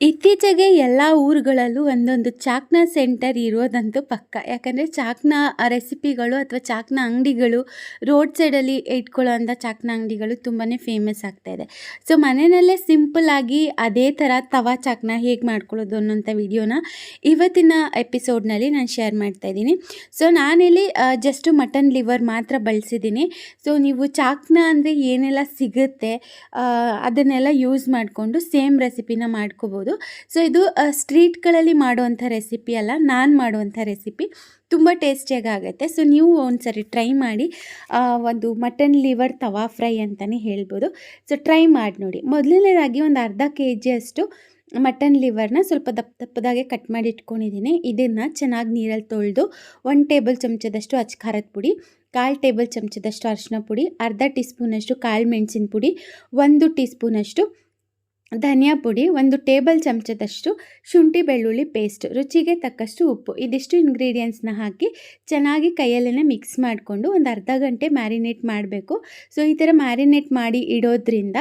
ಇತ್ತೀಚೆಗೆ ಎಲ್ಲ ಊರುಗಳಲ್ಲೂ ಒಂದೊಂದು ಚಾಕ್ನ ಸೆಂಟರ್ ಇರೋದಂತೂ ಪಕ್ಕ. ಯಾಕಂದರೆ ಚಾಕ್ನ ರೆಸಿಪಿಗಳು ಅಥವಾ ಚಾಕ್ನ ಅಂಗಡಿಗಳು ರೋಡ್ ಸೈಡಲ್ಲಿ ಇಟ್ಕೊಳ್ಳೋ ಅಂಥ ಚಾಕ್ನ ಅಂಗಡಿಗಳು ತುಂಬಾ ಫೇಮಸ್ ಆಗ್ತಾ ಇದೆ. ಸೊ ಮನೆಯಲ್ಲೇ ಸಿಂಪಲ್ಲಾಗಿ ಅದೇ ಥರ ತವಾ ಚಾಕ್ನ ಹೇಗೆ ಮಾಡ್ಕೊಳ್ಳೋದು ಅನ್ನೋಂಥ ವಿಡಿಯೋನ ಇವತ್ತಿನ ಎಪಿಸೋಡ್ನಲ್ಲಿ ನಾನು ಶೇರ್ ಮಾಡ್ತಾ ಇದ್ದೀನಿ. ಸೊ ನಾನಿಲ್ಲಿ ಜಸ್ಟು ಮಟನ್ ಲಿವರ್ ಮಾತ್ರ ಬಳಸಿದ್ದೀನಿ. ಸೊ ನೀವು ಚಾಕ್ನ ಅಂದರೆ ಏನೆಲ್ಲ ಸಿಗುತ್ತೆ ಅದನ್ನೆಲ್ಲ ಯೂಸ್ ಮಾಡಿಕೊಂಡು ಸೇಮ್ ರೆಸಿಪಿನ ಮಾಡ್ಕೋಬೋದು. ಸೊ ಇದು ಸ್ಟ್ರೀಟ್ಗಳಲ್ಲಿ ಮಾಡುವಂಥ ರೆಸಿಪಿ ಅಲ್ಲ, ನಾನು ಮಾಡುವಂಥ ರೆಸಿಪಿ ತುಂಬ ಟೇಸ್ಟಿಯಾಗಿ ಆಗುತ್ತೆ. ಸೊ ನೀವು ಒಂದ್ಸರಿ ಟ್ರೈ ಮಾಡಿ ಒಂದು ಮಟನ್ ಲಿವರ್ ತವಾ ಫ್ರೈ ಅಂತಲೇ ಹೇಳ್ಬೋದು. ಸೊ ಟ್ರೈ ಮಾಡಿ ನೋಡಿ. ಮೊದಲನೇದಾಗಿ ಒಂದು ಅರ್ಧ ಕೆ ಜಿಯಷ್ಟು ಮಟನ್ ಲಿವರ್ನ ಸ್ವಲ್ಪ ದಪ್ಪ ದಪ್ಪದಾಗೆ ಕಟ್ ಮಾಡಿ ಇಟ್ಕೊಂಡಿದ್ದೀನಿ. ಇದನ್ನು ಚೆನ್ನಾಗಿ ನೀರಲ್ಲಿ ತೊಳೆದು ಒನ್ ಟೇಬಲ್ ಚಮಚದಷ್ಟು ಅಚ್ಚ ಖಾರದ ಪುಡಿ, ಕಾಲು ಟೇಬಲ್ ಚಮಚದಷ್ಟು ಅರಿಶಿನ ಪುಡಿ, ಅರ್ಧ ಟೀ ಸ್ಪೂನಷ್ಟು ಕಾಳು ಮೆಣಸಿನ ಪುಡಿ, ಒಂದು ಟೀ ಸ್ಪೂನಷ್ಟು ಧನಿಯಾ ಪುಡಿ, ಒಂದು ಟೇಬಲ್ ಚಮಚದಷ್ಟು ಶುಂಠಿ ಬೆಳ್ಳುಳ್ಳಿ ಪೇಸ್ಟ್, ರುಚಿಗೆ ತಕ್ಕಷ್ಟು ಉಪ್ಪು, ಇದಿಷ್ಟು ಇಂಗ್ರೀಡಿಯೆಂಟ್ಸ್ನ ಹಾಕಿ ಚೆನ್ನಾಗಿ ಕೈಯಲ್ಲೇ ಮಿಕ್ಸ್ ಮಾಡಿಕೊಂಡು ಒಂದು ಅರ್ಧ ಗಂಟೆ ಮ್ಯಾರಿನೇಟ್ ಮಾಡಬೇಕು. ಸೊ ಈ ಥರ ಮ್ಯಾರಿನೇಟ್ ಮಾಡಿ ಇಡೋದ್ರಿಂದ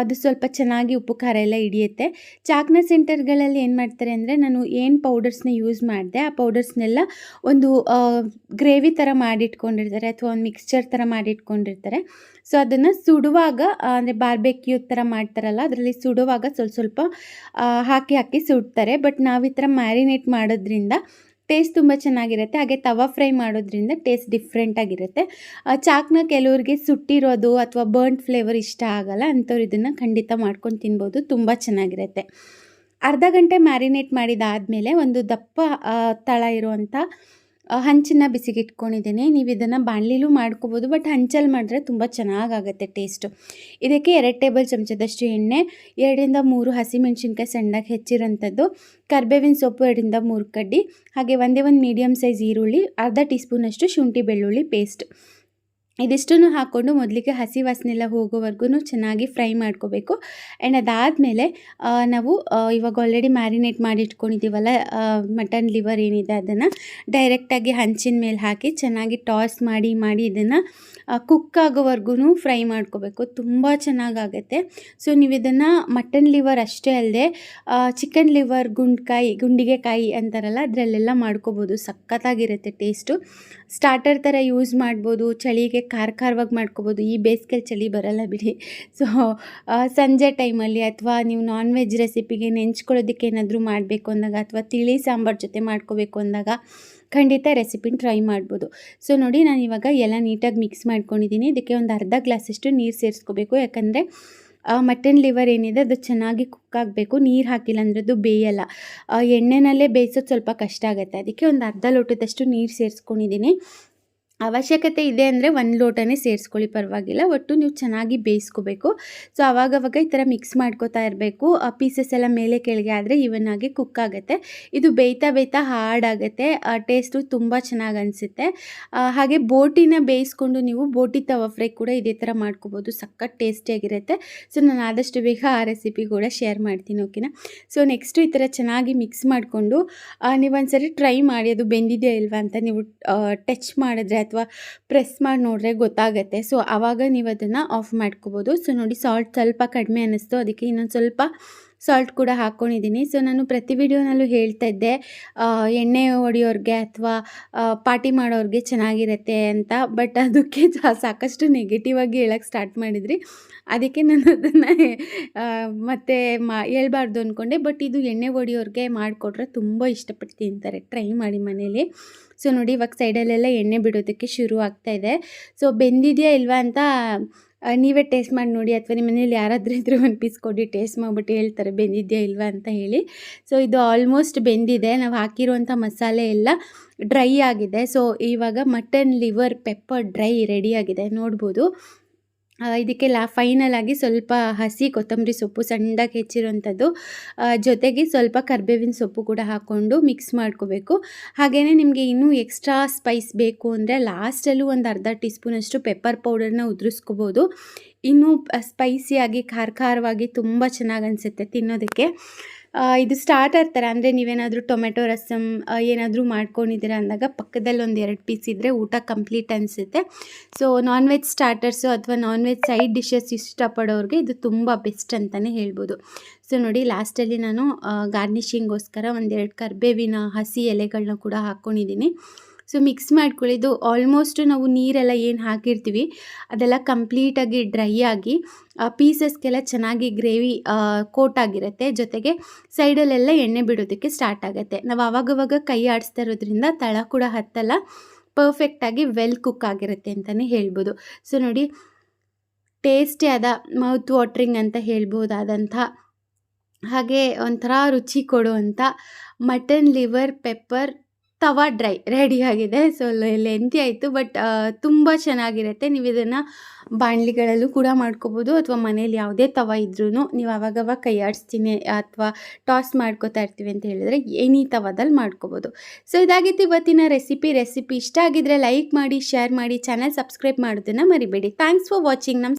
ಅದು ಸ್ವಲ್ಪ ಚೆನ್ನಾಗಿ ಉಪ್ಪು ಖಾರ ಎಲ್ಲ ಹಿಡಿಯುತ್ತೆ. ಚಾಕ್ನ ಸೆಂಟರ್ಗಳಲ್ಲಿ ಏನು ಮಾಡ್ತಾರೆ ಅಂದರೆ ನಾನು ಏನು ಪೌಡರ್ಸ್ನ ಯೂಸ್ ಮಾಡಿದೆ, ಆ ಪೌಡರ್ಸ್ನೆಲ್ಲ ಒಂದು ಗ್ರೇವಿ ಥರ ಮಾಡಿಟ್ಕೊಂಡಿರ್ತಾರೆ ಅಥವಾ ಒಂದು ಮಿಕ್ಸ್ಚರ್ ಥರ ಮಾಡಿಟ್ಕೊಂಡಿರ್ತಾರೆ. ಸೊ, ಅದನ್ನು ಸುಡುವಾಗ ಅಂದರೆ ಬಾರ್ಬೆಕ್ಯೂ ಥರ ಮಾಡ್ತಾರಲ್ಲ, ಅದರಲ್ಲಿ ಸುಡುವಾಗ ಸ್ವಲ್ಪ ಸ್ವಲ್ಪ ಹಾಕಿ ಹಾಕಿ ಸುಡ್ತಾರೆ. ಬಟ್ ನಾವು ಈ ಥರ ಮ್ಯಾರಿನೇಟ್ ಮಾಡೋದ್ರಿಂದ ಟೇಸ್ಟ್ ತುಂಬ ಚೆನ್ನಾಗಿರುತ್ತೆ. ಹಾಗೆ ತವಾ ಫ್ರೈ ಮಾಡೋದ್ರಿಂದ ಟೇಸ್ಟ್ ಡಿಫ್ರೆಂಟಾಗಿರುತ್ತೆ ಚಾಕ್ನ ಕೆಲವ್ರಿಗೆ ಸುಟ್ಟಿರೋದು ಅಥವಾ ಬರ್ನ್ ಫ್ಲೇವರ್ ಇಷ್ಟ ಆಗಲ್ಲ, ಅಂಥವ್ರು ಇದನ್ನು ಖಂಡಿತ ಮಾಡ್ಕೊಂಡು ತಿನ್ಬೋದು. ತುಂಬ ಚೆನ್ನಾಗಿರುತ್ತೆ. ಅರ್ಧ ಗಂಟೆ ಮ್ಯಾರಿನೇಟ್ ಮಾಡಿದಾದಮೇಲೆ ಒಂದು ದಪ್ಪ ತಳ ಇರುವಂಥ ಹಂಚನ್ನ ಬಿಸಿಗೆ ಇಟ್ಕೊಂಡಿದ್ದೀನಿ ನೀವು ಇದನ್ನು ಬಾಣಲಿಲೂ ಮಾಡ್ಕೋಬೋದು, ಬಟ್ ಹಂಚಲ್ಲಿ ಮಾಡಿದ್ರೆ ತುಂಬ ಚೆನ್ನಾಗಾಗುತ್ತೆ ಟೇಸ್ಟು. ಇದಕ್ಕೆ ಎರಡು ಟೇಬಲ್ ಚಮಚದಷ್ಟು ಎಣ್ಣೆ, ಎರಡರಿಂದ ಮೂರು ಹಸಿಮೆಣ್ಸಿನ್ಕಾಯಿ ಸಣ್ಣಗೆ ಹೆಚ್ಚಿರೋಂಥದ್ದು, ಕರ್ಬೇವಿನ ಸೊಪ್ಪು ಎರಡರಿಂದ ಮೂರು ಕಡ್ಡಿ, ಹಾಗೆ ಒಂದೇ ಒಂದು ಮೀಡಿಯಮ್ ಸೈಜ್ ಈರುಳ್ಳಿ, ಅರ್ಧ ಟೀ ಸ್ಪೂನಷ್ಟು ಶುಂಠಿ ಬೆಳ್ಳುಳ್ಳಿ ಪೇಸ್ಟ್. ಇದಿಷ್ಟನ್ನು ಹಾಕ್ಕೊಂಡು ಮೊದಲಿಗೆ ಹಸಿ ವಾಸನೆಲ್ಲ ಹೋಗೋವರೆಗೂ ಚೆನ್ನಾಗಿ ಫ್ರೈ ಮಾಡ್ಕೋಬೇಕು. ಆ್ಯಂಡ್ ಅದಾದಮೇಲೆ ನಾವು ಇವಾಗ ಆಲ್ರೆಡಿ ಮ್ಯಾರಿನೇಟ್ ಮಾಡಿ ಇಟ್ಕೊಂಡಿದ್ದೀವಲ್ಲ ಮಟನ್ ಲಿವರ್ ಏನಿದೆ ಅದನ್ನು ಡೈರೆಕ್ಟಾಗಿ ಹಂಚಿನ ಮೇಲೆ ಹಾಕಿ ಚೆನ್ನಾಗಿ ಟಾಸ್ ಮಾಡಿ ಮಾಡಿ ಇದನ್ನು ಕುಕ್ ಆಗೋವರೆಗೂ ಫ್ರೈ ಮಾಡ್ಕೋಬೇಕು. ತುಂಬ ಚೆನ್ನಾಗಾಗತ್ತೆ. ಸೊ ನೀವು ಇದನ್ನು ಮಟನ್ ಲಿವರ್ ಅಷ್ಟೇ ಅಲ್ಲದೆ ಚಿಕನ್ ಲಿವರ್ ಗುಂಡ್ಕಾಯಿ ಗುಂಡಿಗೆ ಕಾಯಿ ಅಂತಾರಲ್ಲ, ಅದರಲ್ಲೆಲ್ಲ ಮಾಡ್ಕೋಬೋದು. ಸಖತ್ತಾಗಿರುತ್ತೆ ಟೇಸ್ಟು ಸ್ಟಾರ್ಟರ್ ಥರ ಯೂಸ್ ಮಾಡ್ಬೋದು, ಚಳಿಗೆ ಖಾರ ಖಾರವಾಗಿ ಮಾಡ್ಕೋಬೋದು. ಈ ಬೇಸಿಗೆಲಿ ಚಳಿ ಬರಲ್ಲ ಬಿಡಿ. ಸೊ ಸಂಜೆ ಟೈಮಲ್ಲಿ ಅಥವಾ ನೀವು ನಾನ್ ವೆಜ್ ರೆಸಿಪಿಗೆ ನೆಂಚ್ಕೊಳ್ಳೋದಕ್ಕೆ ಏನಾದರೂ ಮಾಡಬೇಕು ಅಂದಾಗ ಅಥವಾ ತಿಳಿ ಸಾಂಬಾರು ಜೊತೆ ಮಾಡ್ಕೋಬೇಕು ಅಂದಾಗ ಖಂಡಿತ ರೆಸಿಪಿನ ಟ್ರೈ ಮಾಡ್ಬೋದು. ಸೊ ನೋಡಿ ನಾನು ಇವಾಗ ಎಲ್ಲ ನೀಟಾಗಿ ಮಿಕ್ಸ್ ಮಾಡ್ಕೊಂಡಿದ್ದೀನಿ. ಇದಕ್ಕೆ ಒಂದು ಅರ್ಧ ಗ್ಲಾಸಷ್ಟು ನೀರು ಸೇರಿಸ್ಕೋಬೇಕು. ಯಾಕಂದರೆ ಮಟನ್ ಲಿವರ್ ಏನಿದೆ ಅದು ಚೆನ್ನಾಗಿ ಕುಕ್ ಆಗಬೇಕು. ನೀರು ಹಾಕಿಲ್ಲ ಅಂದರೆ ಅದು ಬೇಯಲ್ಲ. ಎಣ್ಣೆನಲ್ಲೇ ಬೇಯಿಸೋದು ಸ್ವಲ್ಪ ಕಷ್ಟ ಆಗುತ್ತೆ. ಅದಕ್ಕೆ ಒಂದು ಅರ್ಧ ಲೋಟದಷ್ಟು ನೀರು ಸೇರಿಸ್ಕೊಂಡಿದ್ದೀನಿ. ಅವಶ್ಯಕತೆ ಇದೆ ಅಂದರೆ ಒಂದು ಲೋಟನೇ ಸೇರಿಸ್ಕೊಳ್ಳಿ, ಪರವಾಗಿಲ್ಲ. ಒಟ್ಟು ನೀವು ಚೆನ್ನಾಗಿ ಬೇಯಿಸ್ಕೋಬೇಕು. ಸೊ ಆವಾಗವಾಗ ಈ ಥರ ಮಿಕ್ಸ್ ಮಾಡ್ಕೋತಾ ಇರಬೇಕು. ಆ ಪೀಸಸ್ ಎಲ್ಲ ಮೇಲೆ ಕೆಳಗೆ ಆದರೆ ಇವನ್ ಆಗಿ ಕುಕ್ ಆಗುತ್ತೆ. ಇದು ಬೇಯ್ತಾ ಬೇಯ್ತಾ ಹಾರ್ಡಾಗುತ್ತೆ ಟೇಸ್ಟು ತುಂಬ ಚೆನ್ನಾಗಿ ಅನಿಸುತ್ತೆ. ಹಾಗೆ ಬೋಟಿನ ಬೇಯಿಸ್ಕೊಂಡು ನೀವು ಬೋಟಿ ತವಾ ಫ್ರೈ ಕೂಡ ಇದೇ ಥರ ಮಾಡ್ಕೋಬೋದು. ಸಖತ್ ಟೇಸ್ಟಿಯಾಗಿರುತ್ತೆ ಸೊ ನಾನು ಆದಷ್ಟು ಬೇಗ ಆ ರೆಸಿಪಿ ಕೂಡ ಶೇರ್ ಮಾಡ್ತೀನಿ ಓಕೆನಾ ಸೊ ನೆಕ್ಸ್ಟು ಈ ಥರ ಚೆನ್ನಾಗಿ ಮಿಕ್ಸ್ ಮಾಡಿಕೊಂಡು ನೀವೊಂದ್ಸರಿ ಟ್ರೈ ಮಾಡಿ. ಅದು ಬೆಂದಿದೆಯಾ ಇಲ್ವಾ ಅಂತ ನೀವು ಟಚ್ ಮಾಡಿದ್ರೆ ಪ್ರೆಸ್ ಮಾಡಿ ನೋಡಿದ್ರೆ ಗೊತ್ತಾಗುತ್ತೆ. ಸೊ ಆವಾಗ ನೀವು ಅದನ್ನು ಆಫ್ ಮಾಡ್ಕೋಬೋದು. ಸೊ ನೋಡಿ ಸಾಲ್ಟ್ ಸ್ವಲ್ಪ ಕಡಿಮೆ ಅನ್ನಿಸ್ತು. ಅದಕ್ಕೆ ಇನ್ನೊಂದು ಸ್ವಲ್ಪ ಸಾಲ್ಟ್ ಕೂಡ ಹಾಕ್ಕೊಂಡಿದ್ದೀನಿ ಸೊ ನಾನು ಪ್ರತಿ ವಿಡಿಯೋನಲ್ಲೂ ಹೇಳ್ತಾ ಇದ್ದೆ ಎಣ್ಣೆ ಹೊಡೆಯೋರಿಗೆ ಅಥವಾ ಪಾರ್ಟಿ ಮಾಡೋರಿಗೆ ಚೆನ್ನಾಗಿರುತ್ತೆ ಅಂತ. ಬಟ್ ಅದಕ್ಕೆ ಸಾಕಷ್ಟು ನೆಗೆಟಿವ್ ಆಗಿ ಹೇಳೋಕ್ಕೆ ಸ್ಟಾರ್ಟ್ ಮಾಡಿದ್ರಿ. ಅದಕ್ಕೆ ನಾನು ಅದನ್ನು ಮತ್ತೆ ಮಾ, ಹೇಳ್ಬಾರ್ದು ಅಂದ್ಕೊಂಡೆ ಬಟ್ ಇದು ಎಣ್ಣೆ ಹೊಡೆಯೋರಿಗೆ ಮಾಡಿಕೊಟ್ರೆ ತುಂಬ ಇಷ್ಟಪಟ್ಟು ತಿಂತಾರೆ. ಟ್ರೈ ಮಾಡಿ ಮನೇಲಿ. ಸೊ ನೋಡಿ ಇವಾಗ ಸೈಡಲ್ಲೆಲ್ಲ ಎಣ್ಣೆ ಬಿಡೋದಕ್ಕೆ ಶುರು ಆಗ್ತಾ ಇದೆ. ಸೊ ಬೆಂದಿದೆಯಾ ಇಲ್ವಾ ಅಂತ ನೀವೇ ಟೇಸ್ಟ್ ಮಾಡಿ ನೋಡಿ ಅಥವಾ ನಿಮ್ಮ ಮನೇಲಿ ಯಾರಾದರೂ ಇದ್ದರೆ ಒಂದು ಪೀಸ್ ಕೊಡಿ, ಟೇಸ್ಟ್ ಮಾಡಿಬಿಟ್ಟು ಹೇಳ್ತಾರೆ, ಬೆಂದಿದೆಯಾ ಇಲ್ವಾ ಅಂತ ಹೇಳಿ. ಸೊ ಇದು ಆಲ್ಮೋಸ್ಟ್ ಬೆಂದಿದೆ. ನಾವು ಹಾಕಿರುವಂಥ ಮಸಾಲೆ ಎಲ್ಲ ಡ್ರೈ ಆಗಿದೆ. ಸೊ ಇವಾಗ ಮಟನ್ ಲಿವರ್ ಪೆಪ್ಪರ್ ಡ್ರೈ ರೆಡಿಯಾಗಿದೆ ನೋಡ್ಬೋದು. ಇದಕ್ಕೆ ಲಾ ಫೈನಲ್ ಆಗಿ ಸ್ವಲ್ಪ ಹಸಿ ಕೊತ್ತಂಬರಿ ಸೊಪ್ಪು ಸಣ್ಣದಾಗಿ ಹೆಚ್ಚಿರುವಂಥದ್ದು ಜೊತೆಗೆ ಸ್ವಲ್ಪ ಕರ್ಬೇವಿನ ಸೊಪ್ಪು ಕೂಡ ಹಾಕ್ಕೊಂಡು ಮಿಕ್ಸ್ ಮಾಡ್ಕೋಬೇಕು. ಹಾಗೆಯೇ ನಿಮಗೆ ಇನ್ನೂ ಎಕ್ಸ್ಟ್ರಾ ಸ್ಪೈಸ್ ಬೇಕು ಅಂದರೆ ಲಾಸ್ಟಲ್ಲೂ ಒಂದು ಅರ್ಧ ಟೀ ಸ್ಪೂನಷ್ಟು ಪೆಪ್ಪರ್ ಪೌಡರ್ನ ಉದುರಿಸ್ಕೋಬೋದು. ಇನ್ನೂ ಸ್ಪೈಸಿಯಾಗಿ ಖಾರ ಖಾರವಾಗಿ ತುಂಬ ಚೆನ್ನಾಗಿ ಅನಿಸುತ್ತೆ ತಿನ್ನೋದಕ್ಕೆ. ಇದು ಸ್ಟಾರ್ಟರ್ ಥರ ಅಂದರೆ ನೀವೇನಾದರೂ ಟೊಮೆಟೊ ರಸಮ್ ಏನಾದರೂ ಮಾಡ್ಕೊಂಡಿದ್ದೀರಾ ಅಂದಾಗ ಪಕ್ಕದಲ್ಲಿ ಒಂದು ಎರಡು ಪೀಸ್ ಇದ್ದರೆ ಊಟ ಕಂಪ್ಲೀಟ್ ಅನಿಸುತ್ತೆ. ಸೊ ನಾನ್ ವೆಜ್ ಸ್ಟಾರ್ಟರ್ಸು ಅಥವಾ ನಾನ್ ವೆಜ್ ಸೈಡ್ ಡಿಶಸ್ ಇಷ್ಟಪಡೋರಿಗೆ ಇದು ತುಂಬ ಬೆಸ್ಟ್ ಅಂತಲೇ ಹೇಳ್ಬೋದು. ಸೊ ನೋಡಿ ಲಾಸ್ಟಲ್ಲಿ ನಾನು ಗಾರ್ನಿಷಿಂಗೋಸ್ಕರ ಒಂದೆರಡು ಕರಿಬೇವಿನ ಹಸಿ ಎಲೆಗಳನ್ನ ಕೂಡ ಹಾಕ್ಕೊಂಡಿದ್ದೀನಿ ಸೊ ಮಿಕ್ಸ್ ಮಾಡ್ಕೊಳ್ಳಿ. ಇದು ಆಲ್ಮೋಸ್ಟ್ ನಾವು ನೀರೆಲ್ಲ ಏನು ಹಾಕಿರ್ತೀವಿ, ಅದೆಲ್ಲ ಕಂಪ್ಲೀಟಾಗಿ ಡ್ರೈ ಆಗಿ ಪೀಸಸ್ಗೆಲ್ಲ ಚೆನ್ನಾಗಿ ಗ್ರೇವಿ ಕೋಟ್ ಆಗಿರುತ್ತೆ. ಜೊತೆಗೆ ಸೈಡಲ್ಲೆಲ್ಲ ಎಣ್ಣೆ ಬಿಡೋದಕ್ಕೆ ಸ್ಟಾರ್ಟ್ ಆಗುತ್ತೆ. ನಾವು ಆವಾಗವಾಗ ಕೈ ಆಡಿಸ್ತಾ ಇರೋದ್ರಿಂದ ತಳ ಕೂಡ ಹತ್ತಲ್ಲ ಪರ್ಫೆಕ್ಟಾಗಿ ವೆಲ್ ಕುಕ್ ಆಗಿರುತ್ತೆ ಅಂತಲೇ ಹೇಳ್ಬೋದು. ಸೊ ನೋಡಿ ಟೇಸ್ಟಿ ಆದ ಮೌತ್ ವಾಟ್ರಿಂಗ್ ಅಂತ ಹೇಳ್ಬೋದಾದಂಥ, ಹಾಗೆ ಒಂಥರ ರುಚಿ ಕೊಡುವಂಥ mutton liver pepper tawa dry, ready ಆಗಿದೆ. ಸೊ ಲೆಂತಿ ಆಯಿತು ಬಟ್ ತುಂಬ ಚೆನ್ನಾಗಿರುತ್ತೆ. ನೀವು ಇದನ್ನು ಬಾಣಲಿಗಳಲ್ಲೂ ಕೂಡ ಮಾಡ್ಕೋಬೋದು, ಅಥವಾ ಮನೇಲಿ ಯಾವುದೇ ತವ ಇದ್ರೂ ನೀವು ಅವಾಗವಾಗ ಕೈ ಆಡಿಸ್ತೀನಿ, ಅಥವಾ ಟಾಸ್ ಮಾಡ್ಕೋತಾ ಇರ್ತೀವಿ ಅಂತ ಹೇಳಿದ್ರೆ ಎನಿ ತವಾದಲ್ಲಿ ಮಾಡ್ಕೋಬೋದು. ಸೊ ಇದಾಗಿತ್ತು ಇವತ್ತಿನ ರೆಸಿಪಿ ರೆಸಿಪಿ ಇಷ್ಟ ಆಗಿದ್ರೆ ಲೈಕ್ ಮಾಡಿ ಶೇರ್ ಮಾಡಿ ಚಾನಲ್ ಸಬ್ಸ್ಕ್ರೈಬ್ ಮಾಡೋದನ್ನು ಮರಿಬೇಡಿ. ಥ್ಯಾಂಕ್ಸ್ ಫಾರ್ ವಾಚಿಂಗ್ ನಮ್ಮ